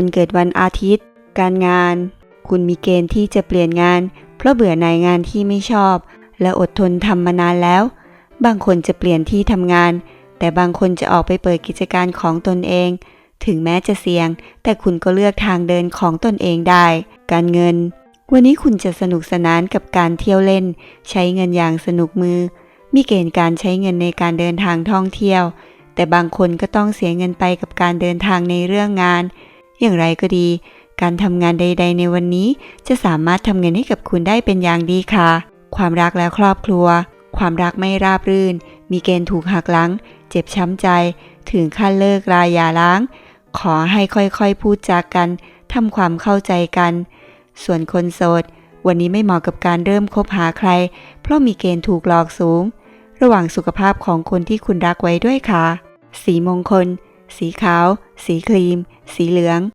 คนเกิดวันอาทิตย์ การงาน คุณมีเกณฑ์ที่จะเปลี่ยนงาน เพราะเบื่อหน่ายงานที่ไม่ชอบ และอดทนทำมานานแล้ว บางคนจะเปลี่ยนที่ทำงาน แต่บางคนจะออกไปเปิดกิจการของตนเอง ถึงแม้จะเสี่ยง แต่คุณก็เลือกทางเดินของตนเองได้ การเงิน วันนี้คุณจะสนุกสนานกับการเที่ยวเล่น ใช้เงินอย่างสนุกมือ มีเกณฑ์การใช้เงินในการเดินทางท่องเที่ยวแต่บางคนก็ต้องเสียเงินไปกับการเดินทางในเรื่องงาน อย่างไรก็ดี การทำงานใด ๆ ในวันนี้ จะสามารถทำเงินให้กับคุณได้เป็นอย่างดีค่ะ ความรักและครอบครัว ความรักไม่ราบรื่น มีเกณฑ์ถูกหักหลัง เจ็บช้ำใจ ถึงขั้นเลิกราอย่าร้าง ขอให้ค่อยๆพูดจากันทำความเข้าใจกัน ส่วนคนโสด วันนี้ไม่เหมาะกับการเริ่มคบหาใคร เพราะมีเกณฑ์ถูกหลอกสูง ระหว่างสุขภาพของคนที่คุณรักไว้ด้วยค่ะ สีมงคล สีขาว สีครีม สีเหลือง